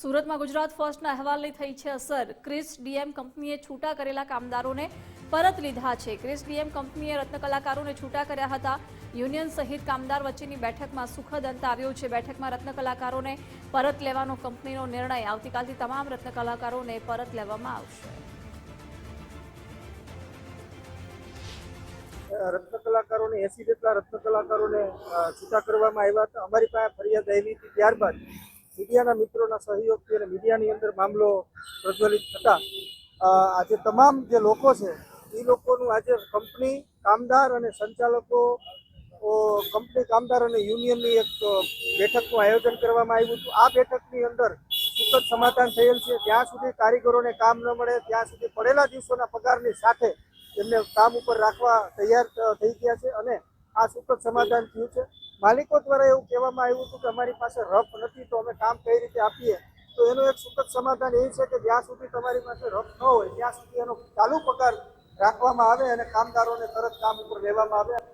સુરતમાં ગુજરાત ફર્સ્ટના અહેવાલની થઈ છે અસર. ક્રિસ ડીએમ કંપનીએ છૂટા કરેલા કામદારોને પરત લીધા છે. ક્રિસ ડીએમ કંપનીએ રત્ન કલાકારોને છૂટા કર્યા હતા. યુનિયન સહિત કામદાર વચ્ચેની બેઠકમાં સુખદ અંત આવ્યો છે. બેઠકમાં રત્નકલાકારોને પરત લેવાનો કંપનીનો નિર્ણય આવતીકાલથી તમામ રત્ન કલાકારોને પરત લેવામાં આવશે. રત્ન એસી જેટલા રત્ન છૂટા કરવામાં આવ્યા હતા. અમારી પાસે ફરિયાદ આવી હતી ત્યારબાદ મીડિયાના મિત્રોના સહયોગથી અને મીડિયાની અંદર મામલો પ્રજ્વલિત થતા આજે તમામ જે લોકો છે, એ લોકોનું આજે કંપની કામદાર અને સંચાલકો કંપની કામદાર અને યુનિયનની એક બેઠકનું આયોજન કરવામાં આવ્યું હતું. આ બેઠકની અંદર સુખદ સમાધાન થયેલ છે. જ્યાં સુધી કારીગરોને કામ ન મળે, ત્યાં સુધી પડેલા દિવસોના પગારની સાથે એમને કામ ઉપર રાખવા તૈયાર થઈ ગયા છે અને આ સુખદ સમાધાન થયું છે. માલિકો દ્વારા એવું કહેવામાં આવ્યું હતું કે અમારી પાસે રફ નથી, તો અમે કામ કઈ રીતે આપીએ? તો એનું એક સુખદ સમાધાન એ છે કે જ્યાં સુધી તમારી પાસે રફ ન હોય, ત્યાં સુધી એનો ચાલુ પગાર રાખવામાં આવે અને કામદારોને તરત કામ ઉપર લેવામાં આવે.